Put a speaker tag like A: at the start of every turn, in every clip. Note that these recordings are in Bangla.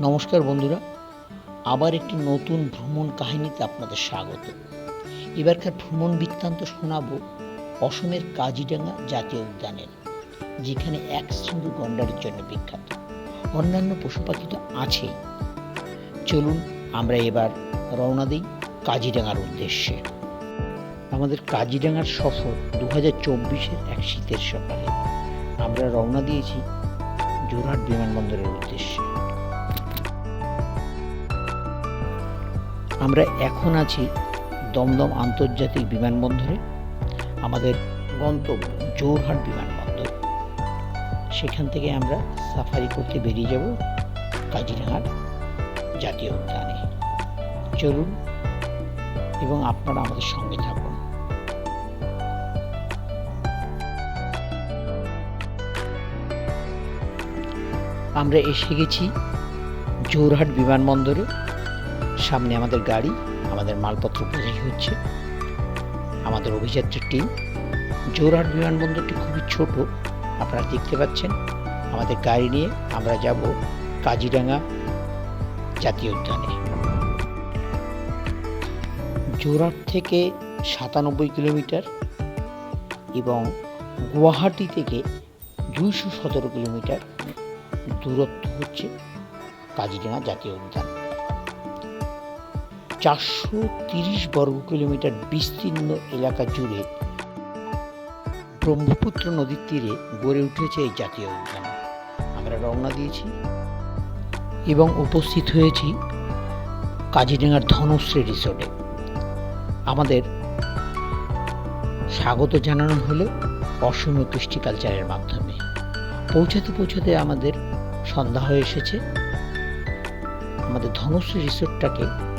A: নমস্কার বন্ধুরা, আবার একটি নতুন ভ্রমণ কাহিনীতে আপনাদের স্বাগত। এবারকার ভ্রমণ বৃত্তান্ত শোনাবো অসমের কাজিডাঙ্গা জাতীয় উদ্যানের, যেখানে এক শৃঙ্গ গন্ডারের জন্য বিখ্যাত। অন্যান্য পশু পাখি তো আছেই। চলুন আমরা এবার রওনা দিই কাজিডাঙ্গার উদ্দেশ্যে। আমাদের কাজিডাঙ্গার সফর দু হাজার চব্বিশের এক শীতের সকালে। আমরা রওনা দিয়েছি জোরহাট বিমানবন্দরের উদ্দেশ্যে। আমরা এখন আছি দমদম আন্তর্জাতিক বিমানবন্দরে, আমাদের গন্তব্য জোরহাট বিমানবন্দর। সেখান থেকে আমরা সাফারি করতে বেরিয়ে যাব কাজিরহাট জাতীয় উদ্যানে। চলুন এবং আপনারা আমাদের সঙ্গে থাকুন। আমরা এসে গেছি জোরহাট বিমানবন্দরে। সামনে আমাদের গাড়ি, আমাদের মালপত্র বোঝাই হচ্ছে। আমাদের অভিযাত্রীর টিম জোরহাট বিমানবন্দরটি খুবই ছোট, আপনারা দেখতে পাচ্ছেন। আমাদের গাড়ি নিয়ে আমরা যাব কাজিরাঙ্গা জাতীয় উদ্যানে। জোরহাট থেকে সাতানব্বই কিলোমিটার এবং গুয়াহাটি থেকে দুইশো সতেরো কিলোমিটার দূরত্ব হচ্ছে কাজিরাঙ্গা জাতীয় উদ্যান। চারশো তিরিশ বর্গ কিলোমিটার বিস্তীর্ণ এলাকা জুড়ে ব্রহ্মপুত্র নদীর তীরে গড়ে উঠেছে এই জাতীয় উদ্যান। আমরা রওনা দিয়েছি এবং উপস্থিত হয়েছি কাজিরাঙ্গার ধনশ্রী রিসোর্টে। আমাদের স্বাগত জানানো হলো অসমীয় কৃষ্টি কালচারের মাধ্যমে। পৌঁছাতে পৌঁছাতে আমাদের সন্ধ্যা হয়ে এসেছে। আমাদের ধনশ্রী রিসোর্টটাকে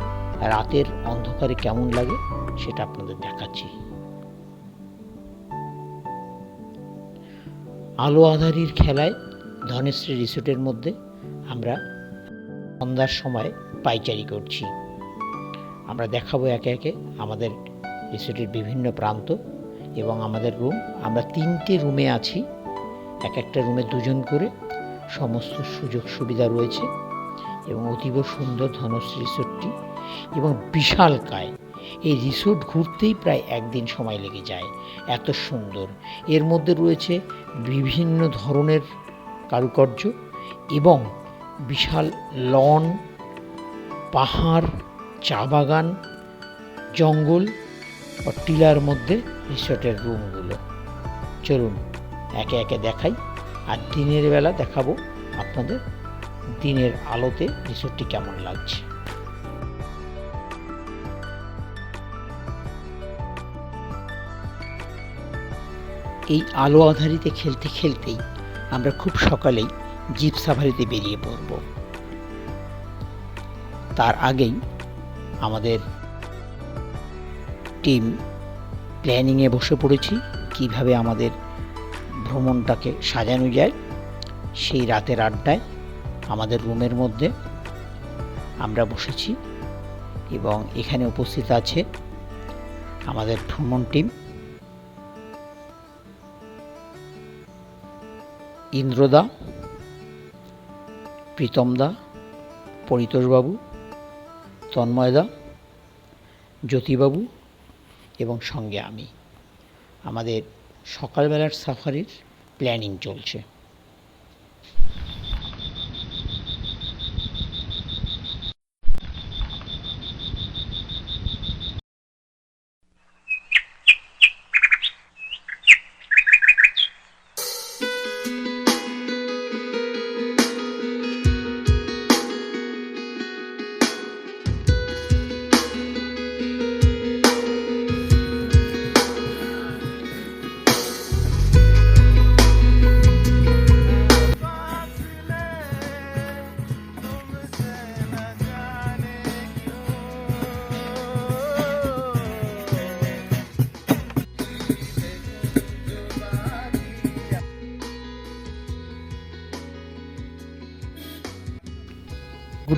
A: রাতের অন্ধকারে কেমন লাগে সেটা আপনাদের দেখাচ্ছি। আলো আধারির খেলায় ধনেশ্রী রিসোর্টের মধ্যে আমরা সন্ধ্যার সময় পাইচারি করছি। আমরা দেখাবো একে একে আমাদের রিসোর্টের বিভিন্ন প্রান্ত এবং আমাদের রুম। আমরা তিনটে রুমে আছি। এক একটা রুমে দুজন করে সমস্ত সুযোগ সুবিধা রয়েছে এবং অতীব সুন্দর ধনশ্রী রিসোর্টটি এবং বিশাল কায়। এই রিসোর্ট ঘুরতেই প্রায় একদিন সময় লেগে যায়। এত সুন্দর। এর মধ্যে রয়েছে বিভিন্ন ধরনের কারুকার্য এবং বিশাল লন, পাহাড়, চা বাগান, জঙ্গল ও টিলার মধ্যে রিসোর্টের রুমগুলো। চলুন, একে একে দেখাই। আর দিনের বেলা দেখাবো আপনাদের দিনের আলোতে রিসোর্টটি কেমন লাগছে। এই আলো আধারিতে খেলতে খেলতেই আমরা খুব সকালেই জিপ সাফারিতে বেরিয়ে পড়ব। তার আগেই আমাদের টিম প্ল্যানিংয়ে বসে পড়েছি, কীভাবে আমাদের ভ্রমণটাকে সাজানো যায়। সেই রাতের আড্ডায় আমাদের রুমের মধ্যে আমরা বসেছি এবং এখানে উপস্থিত আছে আমাদের ভ্রমণ টিম। ইন্দ্রদা প্রীতমদা পরিতোষবাবু তন্ময়দা জ্যোতিবাবু এবং সঙ্গে আমি। আমাদের সকালবেলার সাফারির প্ল্যানিং চলছে।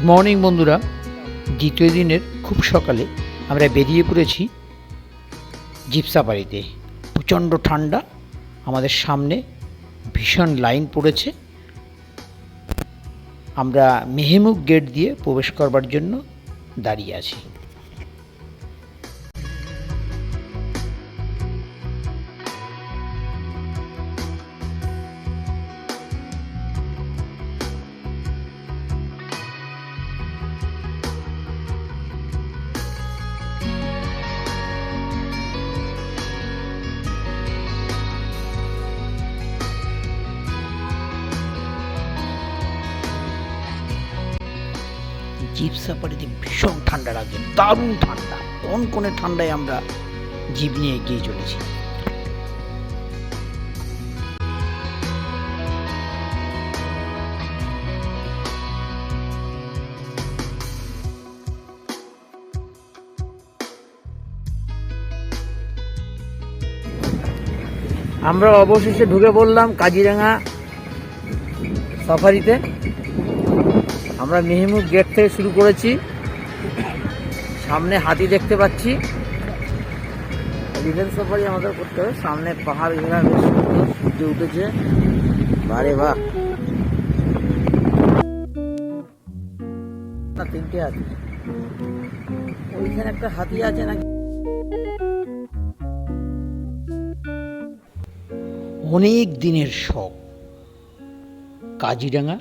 A: মর্নিং বন্ধুরা, দ্বিতীয় দিনের খুব সকালে আমরা বেরিয়ে পড়েছি জিপসাপাড়িতে প্রচণ্ড ঠান্ডা, আমাদের সামনে ভীষণ লাইন পড়েছে। আমরা মেহেমুখ গেট দিয়ে প্রবেশ করবার জন্য দাঁড়িয়ে আছি। জিপ সাফারিতে ভীষণ ঠান্ডা লাগে দারুণ ঠান্ডা, কোন কোনে ঠান্ডায় আমরা জিপ নিয়ে এগিয়ে চলেছি। আমরা অবশেষে ঢুকে পড়লাম কাজিরাঙা সাফারিতে। আমরা মেহমুদ গেট থেকে শুরু করেছি। সামনে হাতি দেখতে পাচ্ছি। রিভেন সাফারি আমাদের করতে হবে। সামনে পাহাড় ঘেরা, বেশ সূর্য উঠেছে। বারে বাহ। না তিনটে হাতি ওইখানে একটা হাতি আছে নাকি? অনেক দিনের শখ। কাজিরাঙা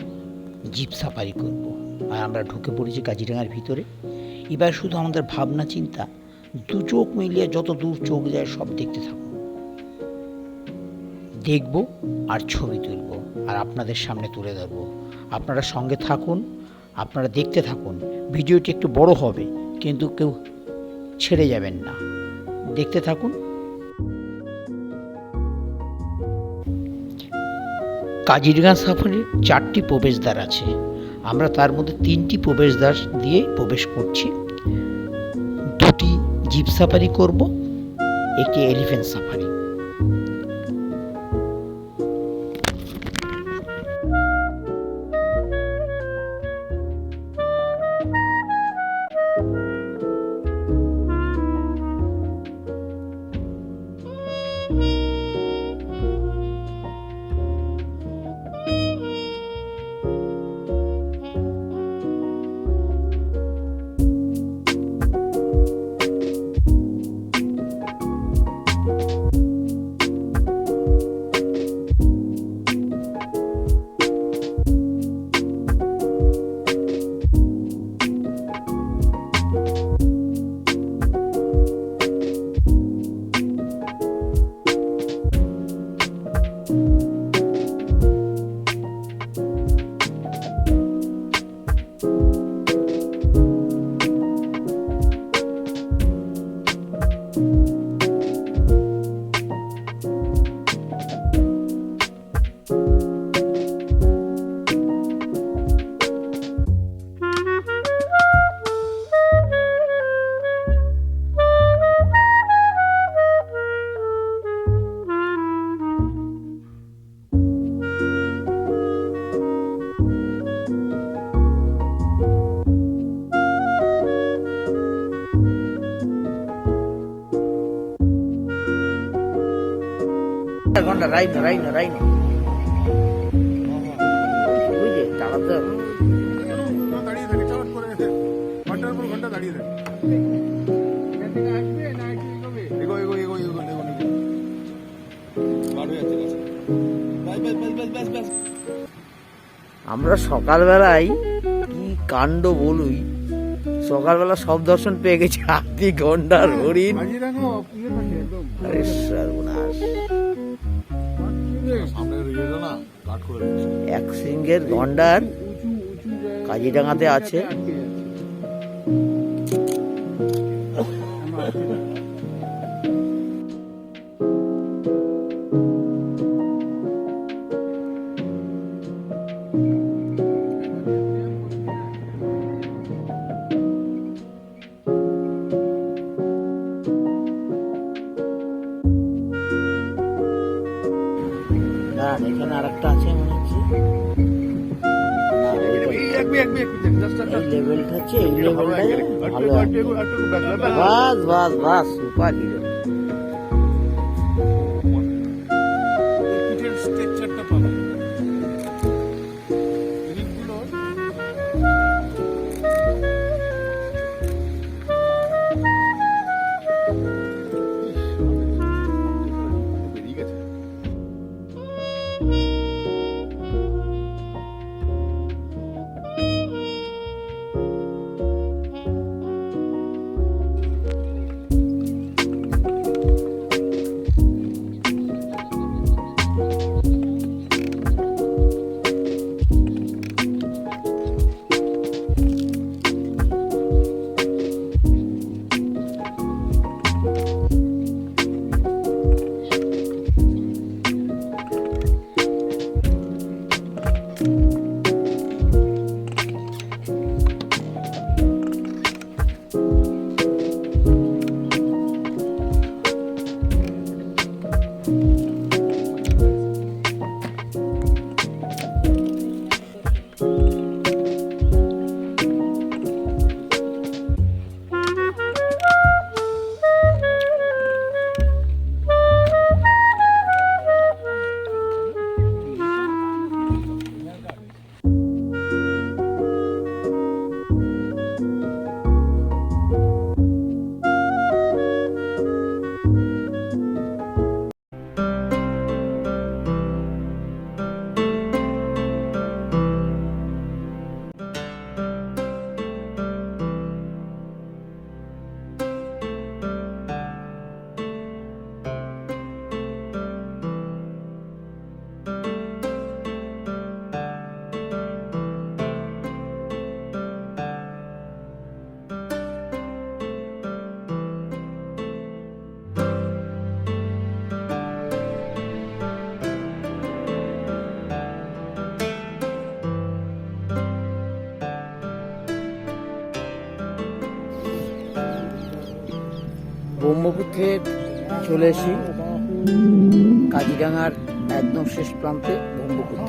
A: জিপ সাফারি করব। আর আমরা ঢুকে পড়েছি কাজিরাঙার ভিতরে। এবার শুধু আমাদের ভাবনা, চিন্তা, দু চোখ মিলিয়ে যত দূর চোখ যায় সব দেখতে থাকুন দেখব আর ছবি তুলব আর আপনাদের সামনে তুলে ধরবো। আপনারা সঙ্গে থাকুন, আপনারা দেখতে থাকুন। ভিডিওটি একটু বড় হবে, কিন্তু কেউ ছেড়ে যাবেন না। দেখতে থাকুন কাজিরগাঁ সাফারি চারটি প্রবেশদ্বার আছে। আমরা তার মধ্যে তিনটি প্রবেশদ্বার দিয়ে প্রবেশ করছি। দুটি জিপ সাফারি করব, একটি এলিফেন্ট সাফারি।
B: গাছ। ব্যাস ব্যাস ব্যাস ব্যাস ব্যাস ব্যাস
A: আমরা সকালবেলায় কি কাণ্ড বলুই? সকালবেলা সব দর্শন পেয়ে গেছি। হাতি গন্ডার হরিণ। আরে এক সিংহের গন্ডার কাজিরাঙাতে আছে। লেভেলটা হচ্ছে এই
B: ভালো
A: লেভেলটা ভালো বাস বাস বাস সুপার হিরো
C: ব্রহ্মপুত্রে চলে এসি কাজিরাঙার একদম শেষ প্রান্তে ব্রহ্মপুত্র।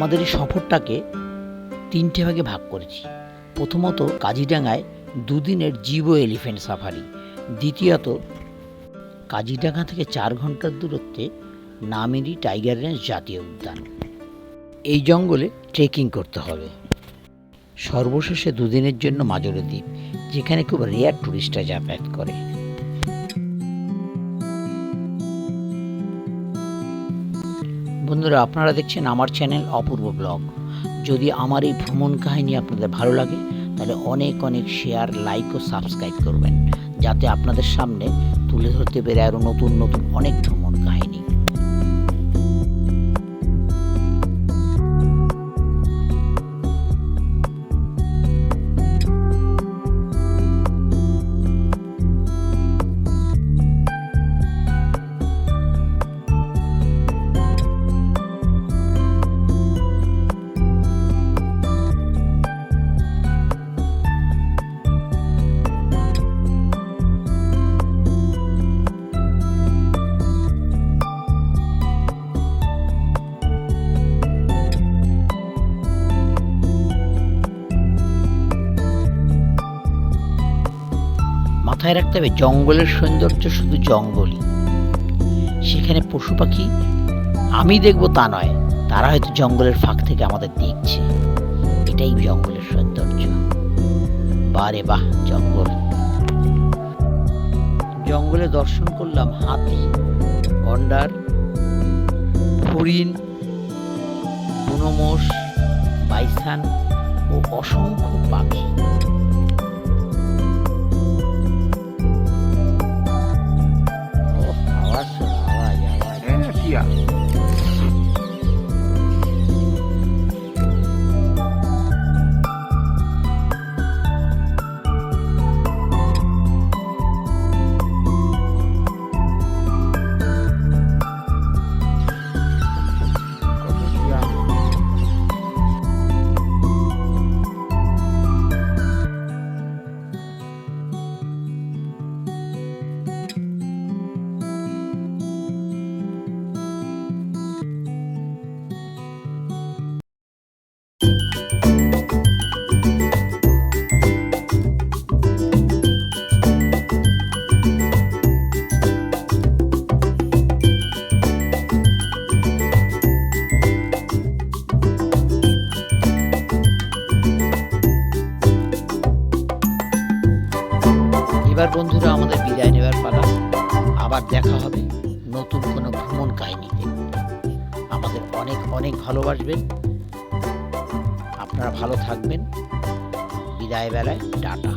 A: আমাদের এই সফরটাকে তিনটে ভাগে ভাগ করেছি। প্রথমত কাজিডাঙ্গায় দুদিনের জিবো এলিফ্যান্ট সাফারি। দ্বিতীয়ত কাজিডাঙ্গা থেকে চার ঘণ্টার দূরত্বে নামেরি টাইগার রেঞ্জ জাতীয় উদ্যান। এই জঙ্গলে ট্রেকিং করতে হবে। সর্বশেষে দুদিনের জন্য মাজরে দ্বীপ, যেখানে খুব রেয়ার টুরিস্টরা যাতায়াত করে। বন্ধুরা, আপনারা দেখছেন আমার চ্যানেল অপূর্ব ব্লগ। যদি আমার এই ভ্রমণ কাহিনী আপনাদের ভালো লাগে, তাহলে অনেক অনেক শেয়ার লাইক ও সাবস্ক্রাইব করবেন। যাতে আপনাদের সামনে তুলে ধরতে পেরে আরও নতুন নতুন অনেক ভ্রমণ কাহিনী। মাথায় রাখতে হবে, জঙ্গলের সৌন্দর্য শুধু জঙ্গলই। সেখানে পশু পাখি, আমি দেখব তা নয়, তারা হয়তো জঙ্গলের ফাঁক থেকে আমাদের দেখছে। এটাই জঙ্গলের সৌন্দর্য। বারে বাহ, জঙ্গল। জঙ্গলে দর্শন করলাম হাতি, গন্ডার, হরিণ বুনোমোষ বাইসান ও অসংখ্য পাখি। dia. আপনারা ভালো থাকবেন বিদায় বেলায় টাটা